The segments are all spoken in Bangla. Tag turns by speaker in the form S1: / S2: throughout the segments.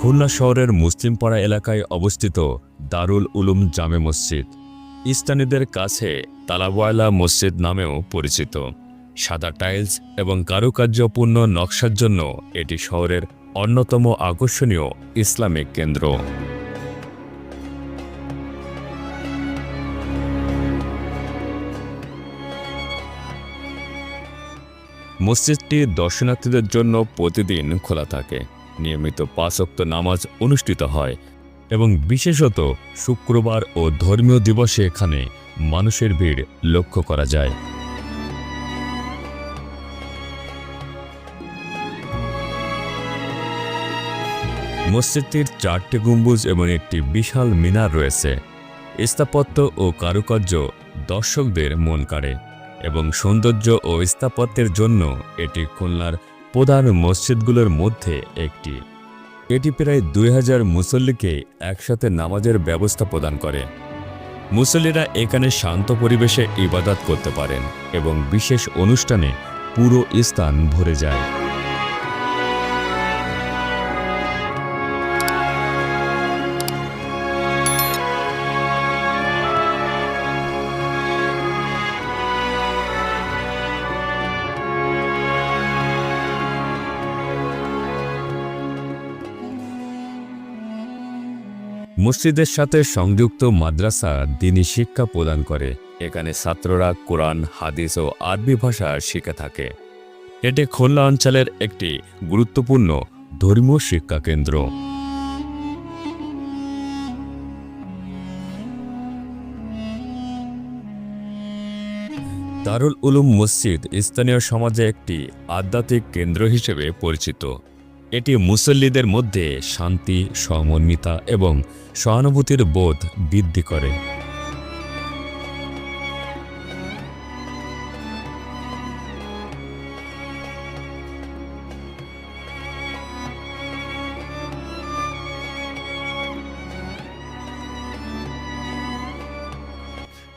S1: খুলনা শহরের মুসলিমপাড়া এলাকায় অবস্থিত দারুল উলুম জামে মসজিদ। ইস্তানিদের কাছে তালাবয়লা মসজিদ নামেও পরিচিত। সাদা টাইলস এবং কারুকার্যপূর্ণ নকশার জন্য এটি শহরের অন্যতম আকর্ষণীয় ইসলামিক কেন্দ্র। মসজিদটি দর্শনার্থীদের জন্য প্রতিদিন খোলা থাকে। নিয়মিত পাঁচক্ত নামাজ অনুষ্ঠিত হয় এবং বিশেষত শুক্রবার ও ধর্মীয় দিবসে এখানে মানুষের ভিড় লক্ষ্য করা যায়। মসজিদটির চারটি গম্বুজ এবং একটি বিশাল মিনার রয়েছে। স্থাপত্য ও কারুকার্য দর্শকদের মন কাড়ে। এবং সৌন্দর্য ও স্থাপত্যের জন্য এটি খুলনার প্রধান মসজিদগুলোর মধ্যে একটি। এটি প্রায় দুই হাজার মুসল্লিকে একসাথে নামাজের ব্যবস্থা প্রদান করে। মুসল্লিরা এখানে শান্ত পরিবেশে ইবাদত করতে পারেন এবং বিশেষ অনুষ্ঠানে পুরো স্থান ভরে যায়। মসজিদের সাথে সংযুক্ত মাদ্রাসা দিনী শিক্ষা প্রদান করে। এখানে ছাত্ররা কোরআন, হাদিস ও আরবি ভাষা শিখে থাকে। এটি খুলনা অঞ্চলের একটি গুরুত্বপূর্ণ ধর্মীয় শিক্ষা কেন্দ্র। দারুল উলুম মসজিদ স্থানীয় সমাজে একটি আধ্যাত্মিক কেন্দ্র হিসেবে পরিচিত। এটি মুসল্লিদের মধ্যে শান্তি, সমন্বিতা এবং সহানুভূতির বোধ বৃদ্ধি করে।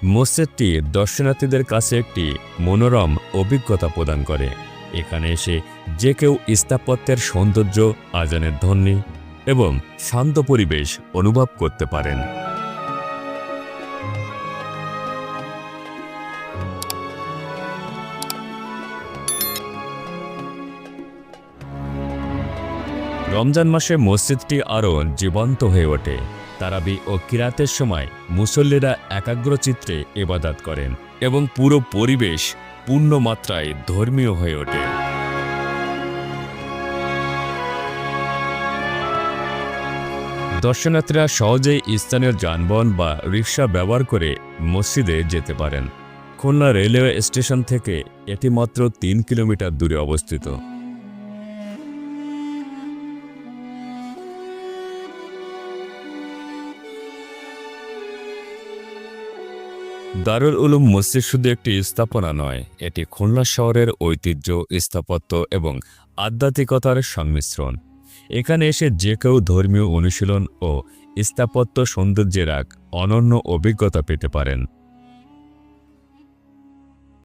S1: মসজিদটি দর্শনার্থীদের কাছে একটি মনোরম অভিজ্ঞতা প্রদান করে। এখানে এসে যে কেউ স্থাপত্যের সৌন্দর্য, আজানের ধ্বনি এবং শান্ত পরিবেশ অনুভব করতে পারেন। রমজান মাসে মসজিদটি আরও জীবন্ত হয়ে ওঠে। তারাবি ও কিরাতের সময় মুসল্লিরা একাগ্রচিত্রে ইবাদাত করেন এবং পুরো পরিবেশ পূর্ণ মাত্রায় ধর্মীয় হয়ে ওঠে। দর্শনার্থীরা সহজেই স্থানীয় যানবাহন বা রিক্সা ব্যবহার করে মসজিদে যেতে পারেন। খুলনা রেলওয়ে স্টেশন থেকে এটি মাত্র তিন কিলোমিটার দূরে অবস্থিত। দারুল উলুম মসজিদ শুধু একটি স্থাপনা নয়, এটি খুলনা শহরের ঐতিহ্য, স্থাপত্য এবং আধ্যাত্মিকতার সংমিশ্রণ। এখানে এসে যে কেউ ধর্মীয় অনুশীলন ও স্থাপত্য সৌন্দর্যের এক অনন্য অভিজ্ঞতা পেতে পারেন।